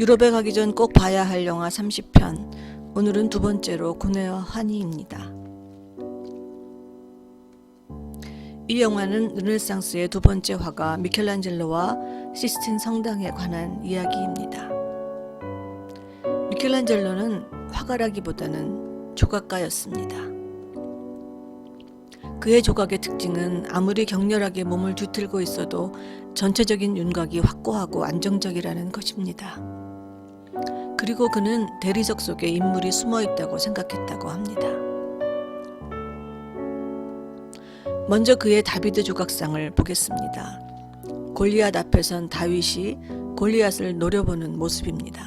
유럽에 가기 전 꼭 봐야 할 영화 30편. 오늘은 두 번째로 고뇌와 환희입니다. 이 영화는 르네상스의 두 번째 화가 미켈란젤로와 시스틴 성당에 관한 이야기입니다. 미켈란젤로는 화가라기보다는 조각가였습니다. 그의 조각의 특징은 아무리 격렬하게 몸을 뒤틀고 있어도 전체적인 윤곽이 확고하고 안정적이라는 것입니다. 그리고 그는 대리석 속에 인물이 숨어 있다고 생각했다고 합니다. 먼저 그의 다비드 조각상을 보겠습니다. 골리앗 앞에 선 다윗이 골리앗을 노려보는 모습입니다.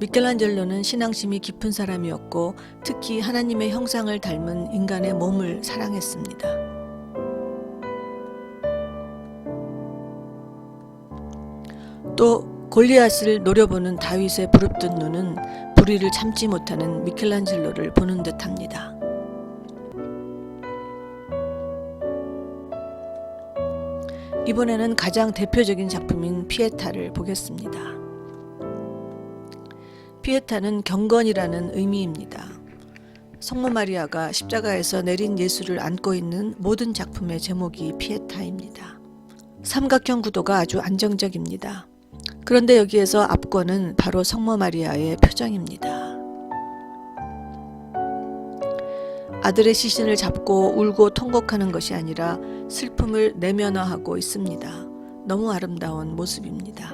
미켈란젤로는 신앙심이 깊은 사람이었고 특히 하나님의 형상을 닮은 인간의 몸을 사랑했습니다. 또 골리앗을 노려보는 다윗의 부릅뜬 눈은 불의를 참지 못하는 미켈란젤로를 보는 듯합니다. 이번에는 가장 대표적인 작품인 피에타를 보겠습니다. 피에타는 경건이라는 의미입니다. 성모 마리아가 십자가에서 내린 예수를 안고 있는 모든 작품의 제목이 피에타입니다. 삼각형 구도가 아주 안정적입니다. 그런데 여기에서 앞권은 바로 성모 마리아의 표정입니다. 아들의 시신을 잡고 울고 통곡하는 것이 아니라 슬픔을 내면화하고 있습니다. 너무 아름다운 모습입니다.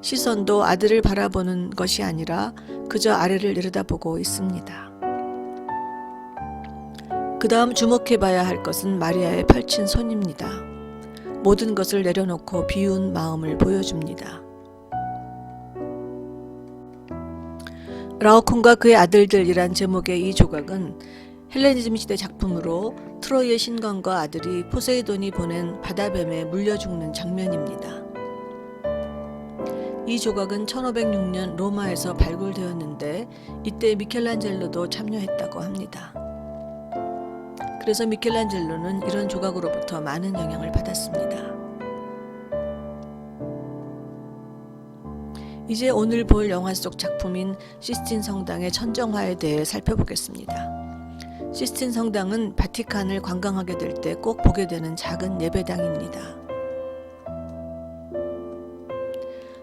시선도 아들을 바라보는 것이 아니라 그저 아래를 내려다보고 있습니다. 그 다음 주목해봐야 할 것은 마리아의 펼친 손입니다. 모든 것을 내려놓고 비운 마음을 보여줍니다. 라오콘과 그의 아들들이란 제목의 이 조각은 헬레니즘 시대 작품으로 트로이의 신관과 아들이 포세이돈이 보낸 바다뱀에 물려 죽는 장면입니다. 이 조각은 1506년 로마에서 발굴되었는데 이때 미켈란젤로도 참여했다고 합니다. 그래서 미켈란젤로는 이런 조각으로부터 많은 영향을 받았습니다. 이제 오늘 볼 영화 속 작품인 시스틴 성당의 천정화에 대해 살펴보겠습니다. 시스틴 성당은 바티칸을 관광하게 될 때 꼭 보게 되는 작은 예배당입니다.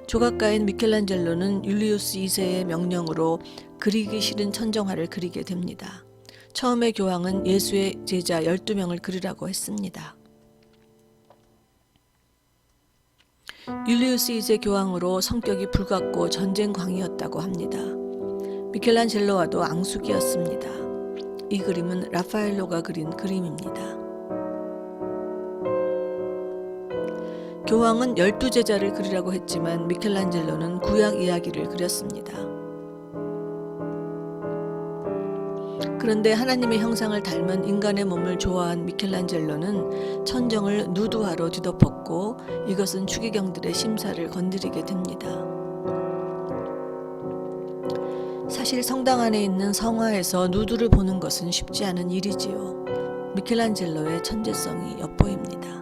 조각가인 미켈란젤로는 율리우스 2세의 명령으로 그리기 싫은 천정화를 그리게 됩니다. 처음에 교황은 예수의 제자 12명을 그리라고 했습니다. 율리우스 2세 교황으로 성격이 불같고 전쟁광이었다고 합니다. 미켈란젤로와도 앙숙이었습니다. 이 그림은 라파엘로가 그린 그림입니다. 교황은 열두 제자를 그리라고 했지만 미켈란젤로는 구약 이야기를 그렸습니다. 그런데 하나님의 형상을 닮은 인간의 몸을 좋아한 미켈란젤로는 천정을 누드화로 뒤덮었고 이것은 추기경들의 심사를 건드리게 됩니다. 사실 성당 안에 있는 성화에서 누드를 보는 것은 쉽지 않은 일이지요. 미켈란젤로의 천재성이 엿보입니다.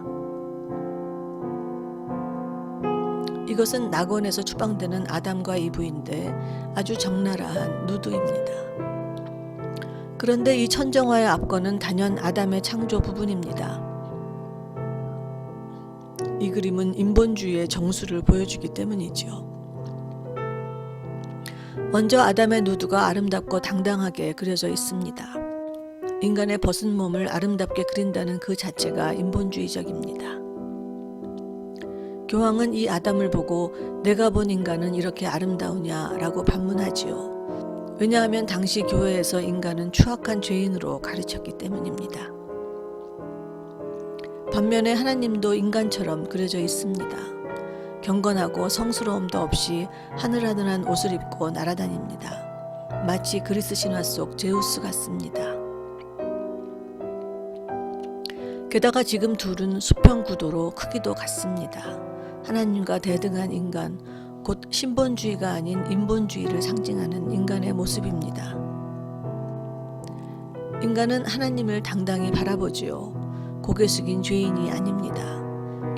이것은 낙원에서 추방되는 아담과 이브인데 아주 적나라한 누드입니다. 그런데 이 천정화의 앞권은 단연 아담의 창조 부분입니다. 이 그림은 인본주의의 정수를 보여주기 때문이지요. 먼저 아담의 누드가 아름답고 당당하게 그려져 있습니다. 인간의 벗은 몸을 아름답게 그린다는 그 자체가 인본주의적입니다. 교황은 이 아담을 보고 내가 본 인간은 이렇게 아름다우냐라고 반문하지요. 왜냐하면 당시 교회에서 인간은 추악한 죄인으로 가르쳤기 때문입니다. 반면에 하나님도 인간처럼 그려져 있습니다. 경건하고 성스러움도 없이 하늘하늘한 옷을 입고 날아다닙니다. 마치 그리스 신화 속 제우스 같습니다. 게다가 지금 둘은 수평 구도로 크기도 같습니다. 하나님과 대등한 인간, 곧 신본주의가 아닌 인본주의를 상징하는 인간의 모습입니다. 인간은 하나님을 당당히 바라보지요. 고개 숙인 죄인이 아닙니다.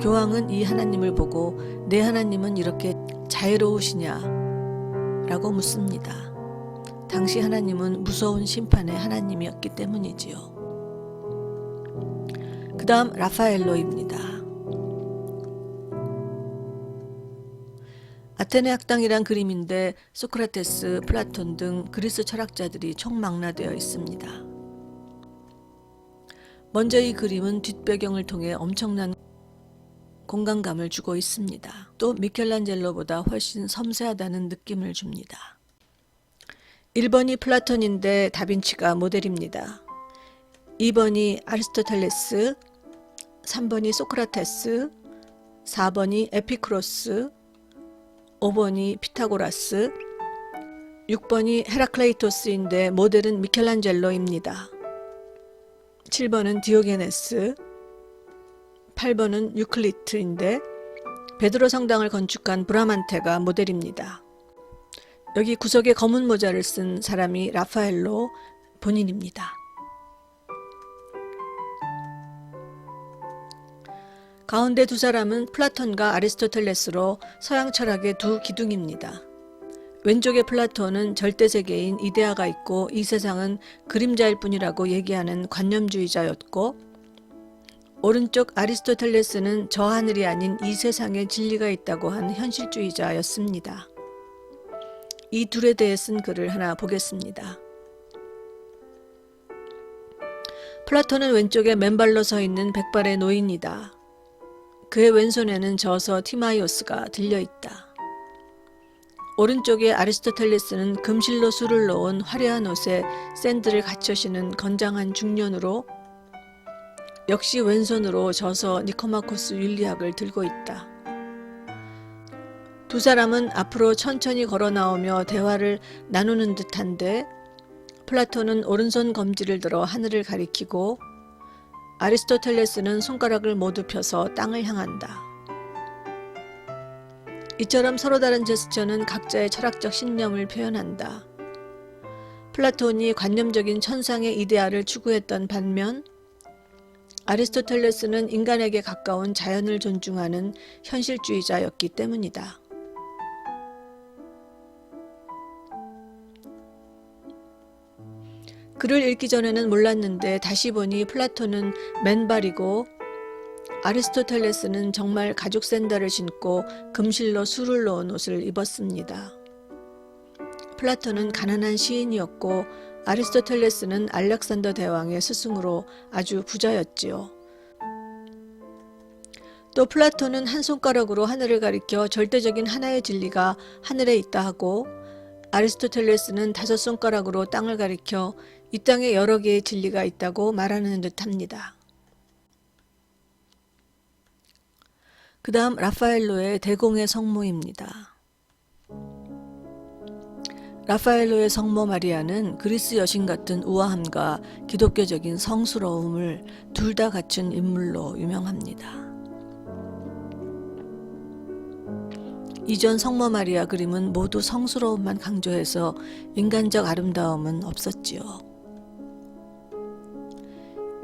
교황은 이 하나님을 보고 내 하나님은 이렇게 자애로우시냐? 라고 묻습니다. 당시 하나님은 무서운 심판의 하나님이었기 때문이지요. 그 다음 라파엘로입니다. 아테네 학당이란 그림인데 소크라테스, 플라톤 등 그리스 철학자들이 총망라되어 있습니다. 먼저 이 그림은 뒷배경을 통해 엄청난 공간감을 주고 있습니다. 또 미켈란젤로보다 훨씬 섬세하다는 느낌을 줍니다. 1번이 플라톤인데 다빈치가 모델입니다. 2번이 아리스토텔레스, 3번이 소크라테스, 4번이 에피크로스, 5번이 피타고라스, 6번이 헤라클레이토스인데 모델은 미켈란젤로입니다. 7번은 디오게네스, 8번은 유클리트인데 베드로 성당을 건축한 브라만테가 모델입니다. 여기 구석에 검은 모자를 쓴 사람이 라파엘로 본인입니다. 가운데 두 사람은 플라톤과 아리스토텔레스로 서양 철학의 두 기둥입니다. 왼쪽의 플라톤은 절대 세계인 이데아가 있고 이 세상은 그림자일 뿐이라고 얘기하는 관념주의자였고 오른쪽 아리스토텔레스는 저 하늘이 아닌 이 세상에 진리가 있다고 한 현실주의자였습니다. 이 둘에 대해 쓴 글을 하나 보겠습니다. 플라톤은 왼쪽에 맨발로 서 있는 백발의 노인이다. 그의 왼손에는 저서 티마이오스가 들려 있다. 오른쪽에 아리스토텔레스는 금실로 술을 넣은 화려한 옷에 샌들을 갖춰 신은 건장한 중년으로 역시 왼손으로 저서 니코마코스 윤리학을 들고 있다. 두 사람은 앞으로 천천히 걸어 나오며 대화를 나누는 듯한데 플라톤은 오른손 검지를 들어 하늘을 가리키고 아리스토텔레스는 손가락을 모두 펴서 땅을 향한다. 이처럼 서로 다른 제스처는 각자의 철학적 신념을 표현한다. 플라톤이 관념적인 천상의 이데아를 추구했던 반면 아리스토텔레스는 인간에게 가까운 자연을 존중하는 현실주의자였기 때문이다. 글을 읽기 전에는 몰랐는데 다시 보니 플라톤은 맨발이고 아리스토텔레스는 정말 가죽 샌들을 신고 금실로 술을 넣은 옷을 입었습니다. 플라톤은 가난한 시인이었고 아리스토텔레스는 알렉산더 대왕의 스승으로 아주 부자였지요. 또 플라톤은 한 손가락으로 하늘을 가리켜 절대적인 하나의 진리가 하늘에 있다 하고 아리스토텔레스는 다섯 손가락으로 땅을 가리켜 이 땅에 여러 개의 진리가 있다고 말하는 듯합니다. 그 다음 라파엘로의 대공의 성모입니다. 라파엘로의 성모 마리아는 그리스 여신 같은 우아함과 기독교적인 성스러움을 둘 다 갖춘 인물로 유명합니다. 이전 성모 마리아 그림은 모두 성스러움만 강조해서 인간적 아름다움은 없었지요.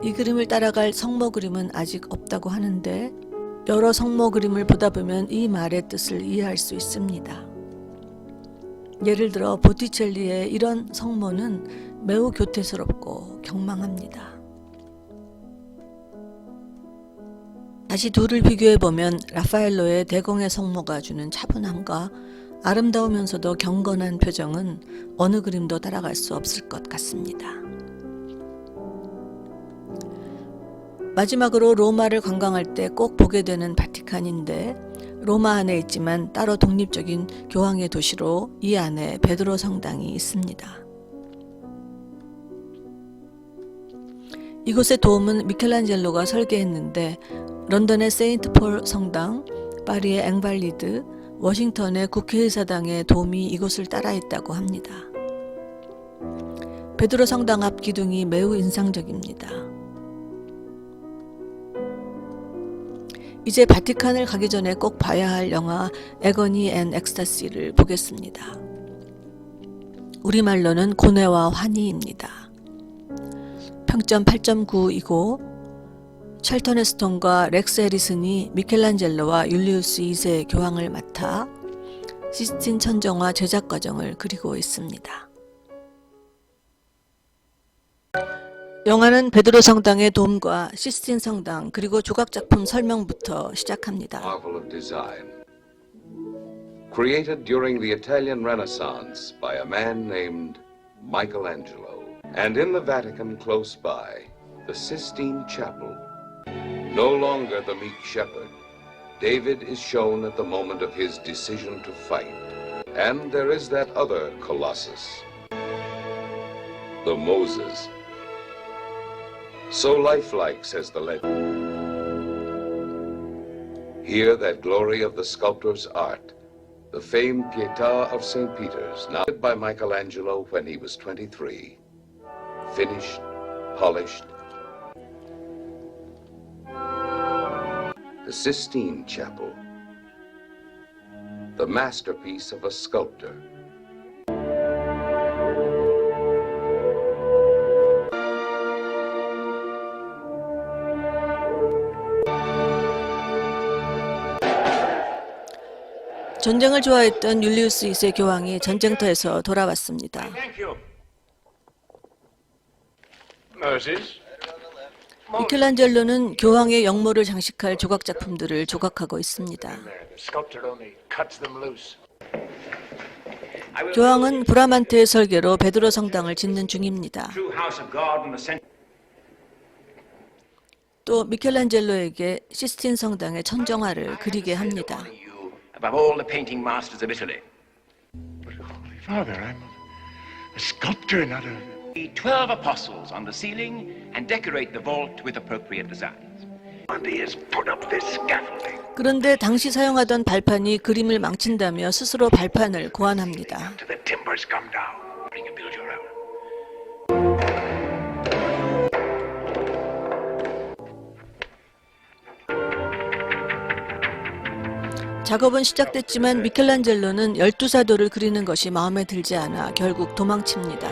이 그림을 따라갈 성모 그림은 아직 없다고 하는데 여러 성모 그림을 보다 보면 이 말의 뜻을 이해할 수 있습니다. 예를 들어 보티첼리의 이런 성모는 매우 교태스럽고 경망합니다. 다시 둘을 비교해 보면 라파엘로의 대공의 성모가 주는 차분함과 아름다우면서도 경건한 표정은 어느 그림도 따라갈 수 없을 것 같습니다. 마지막으로 로마를 관광할 때 꼭 보게 되는 바티칸인데 로마 안에 있지만 따로 독립적인 교황의 도시로 이 안에 베드로 성당이 있습니다. 이곳의 도움은 미켈란젤로가 설계했는데 런던의 세인트 폴 성당, 파리의 앵발리드, 워싱턴의 국회의사당의 도움이 이곳을 따라했다고 합니다. 베드로 성당 앞 기둥이 매우 인상적입니다. 이제 바티칸을 가기 전에 꼭 봐야 할 영화 에거니 앤 엑스타시를 보겠습니다. 우리말로는 고뇌와 환희입니다. 평점 8.9이고 찰턴 헤스톤과 렉스 해리슨이 미켈란젤로와 율리우스 2세의 교황을 맡아 시스틴 천정화 제작 과정을 그리고 있습니다. 영화는 베드로 성당의 돔과 시스틴 성당 그리고 조각 작품 설명부터 시작합니다. Created during the Italian Renaissance by a man named Michelangelo. And in the Vatican close by, the Sistine Chapel. No longer the meek shepherd, David is shown at the moment of his decision to fight. And there is that other colossus, the Moses. So lifelike, says the legend. Here, that glory of the sculptor's art, the famed Pietà of St. Peter's, now by Michelangelo when he was 23, finished, polished. The Sistine Chapel, the masterpiece of a sculptor. 전쟁을 좋아했던 율리우스 2세 교황이 전쟁터에서 돌아왔습니다. Thank you. Moses. 미켈란젤로는 교황의 영모를 장식할 조각 작품들을 조각하고 있습니다. 교황은 브라만트의 설계로 베드로 성당을 짓는 중입니다. 또 미켈란젤로에게 시스틴 성당의 천정화를 그리게 합니다. Twelve apostles on the ceiling and decorate the vault with appropriate designs. And he has put up this scaffolding. 그런데 당시 사용하던 발판이 그림을 망친다며 스스로 발판을 고안합니다. To the timbers come down. Bring and build your own. 작업은 시작됐지만 미켈란젤로는 열두 사도를 그리는 것이 마음에 들지 않아 결국 도망칩니다.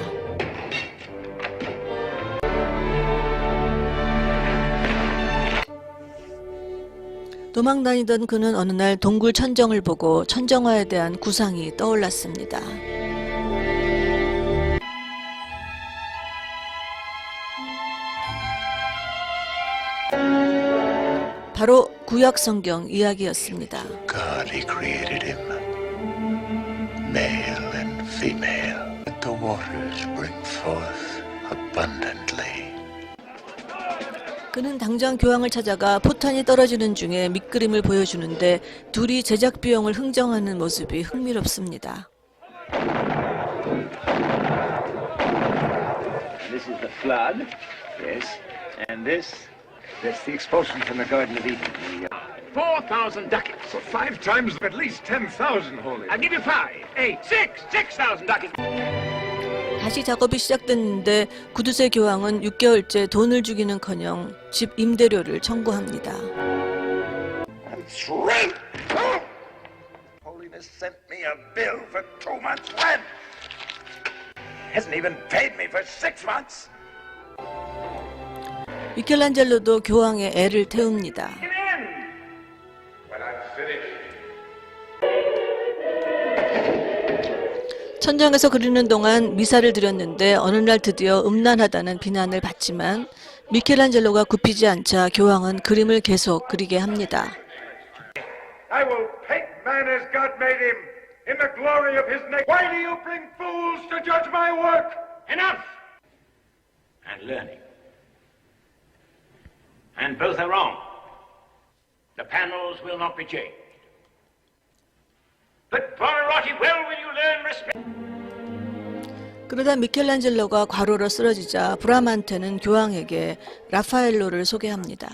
도망 다니던 그는 어느 날 동굴 천정을 보고 천정화에 대한 구상이 떠올랐습니다. 바로 구약 성경 이야기였습니다. God, he created him. Male and female. Let the waters bring forth abundantly. 그는 당장 교황을 찾아가 포탄이 떨어지는 중에 밑그림을 보여주는데 둘이 제작 비용을 흥정하는 모습이 흥미롭습니다. This is the flood. Yes. And this, that's the expulsion from the Garden of Eden. Uh, Four thousand ducats. For five times, at least 10,000, Holy. I'll give you five, eight, six, six thousand ducats. 다시 작업이 시작됐는데 구두쇠 교황은 6개월째 돈을 주기는커녕 집 임대료를 청구합니다. 미켈란젤로도 교황의 애를 태웁니다. 천장에서 그리는 동안 미사를 드렸는데 어느 날 드디어 음란하다는 비난을 받지만 미켈란젤로가 굽히지 않자 교황은 그림을 계속 그리게 합니다. I will paint man as God made him in the glory of his name. Why do you bring fools to judge my work? Enough! And learning. And both are wrong. The panels will not be changed. But Buonarroti, well will you learn respect. 그러다 미켈란젤로가 과로로 쓰러지자 브라만테는 교황에게 라파엘로를 소개합니다.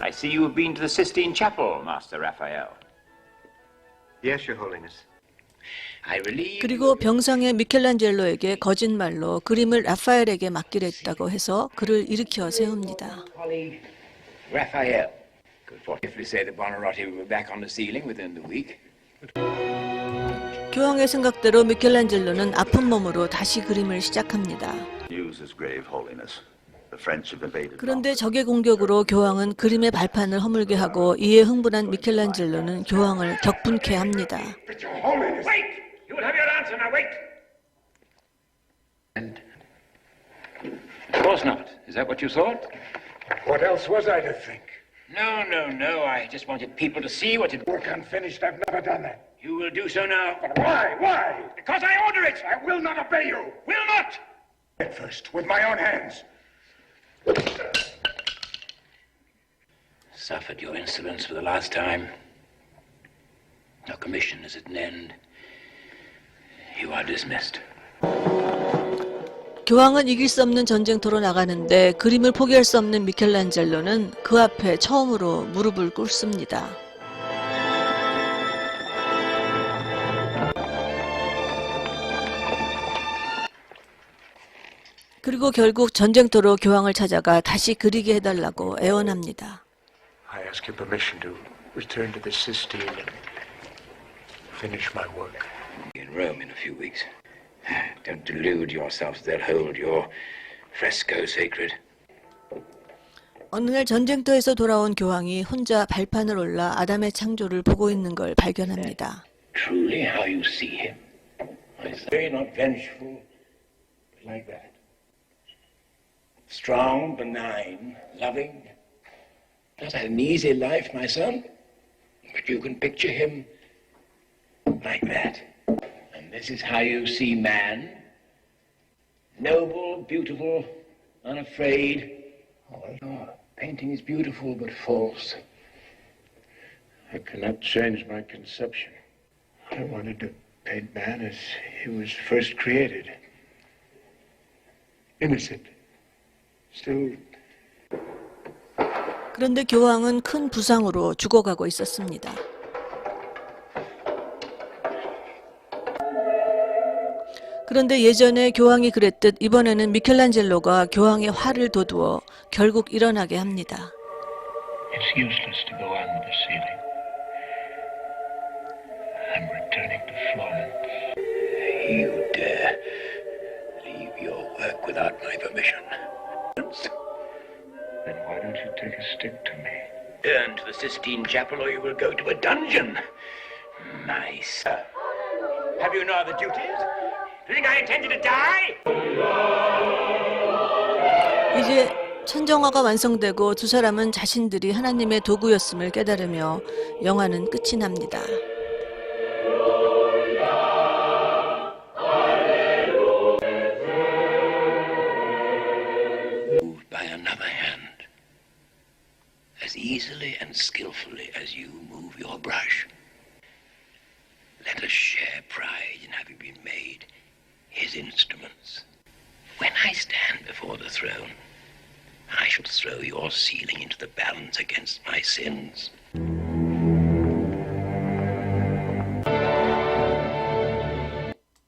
I see you have been to the Sistine Chapel, Master Raphael. yes, Your Holiness. 그리고 병상의 미켈란젤로에게 거짓말로 그림을 라파엘에게 맡기로 했다고 해서 그를 일으켜 세웁니다. 교황의 생각대로 미켈란젤로는 아픈 몸으로 다시 그림을 시작합니다. 그런데 적의 공격으로 교황은 그림의 발판을 허물게 하고 이에 흥분한 미켈란젤로는 교황을 격분케 합니다. Holiness. Wait! You will have your answer now. Wait! And. Of course not. Is that what you thought? What else was I to think? No, no, no. I just wanted people to see what it. Work unfinished, I've never done that. You will do so now. But why? Why? Because I order it! I will not obey you. Will not! At first, with my own hands. Suffered your insolence for the last time. Your commission is at an end. You are dismissed. 교황은 이길 수 없는 전쟁터로 나가는데 그림을 포기할 수 없는 미켈란젤로는 그 앞에 처음으로 무릎을 꿇습니다. 그리고 결국 전쟁터로 교황을 찾아가 다시 그리게 해달라고 애원합니다. I ask your permission to return to the Sistine and finish my work. In Rome in a few weeks. Don't delude yourselves they'll hold your fresco sacred. 어느 날 전쟁터에서 돌아온 교황이 혼자 발판을 올라 아담의 창조를 보고 있는 걸 발견합니다. Truly how you see him. My son. Very not vengeful, but like that. Strong, benign, loving. Not had an easy life, my son. But you can picture him like that. And this is how you see man. Noble, beautiful, unafraid. Oh, your painting is beautiful but false. I cannot change my conception. I wanted to paint man as he was first created. Innocent. Still 그런데 교황은 큰 부상으로 죽어가고 있었습니다. 그런데 예전에 교황이 그랬듯 이번에는 미켈란젤로가 교황의 화를 돋우어 결국 일어나게 합니다. It's useless to go on with the ceiling. I'm returning to Florence. You dare leave your work without my permission. Then why don't you take a stick to me? Turn to the Sistine Chapel or you will go to a dungeon. My son. Have you no other duties? You think I intended to die? 이제 천정화가 완성되고 두 사람은 자신들이 하나님의 도구였음을 깨달으며 영화는 끝이 납니다. Moved by another hand. As easily and skillfully as you move your brush. Let us share pride in having been made his instruments. When I stand before the throne, I shall throw your ceiling into the balance against my sins.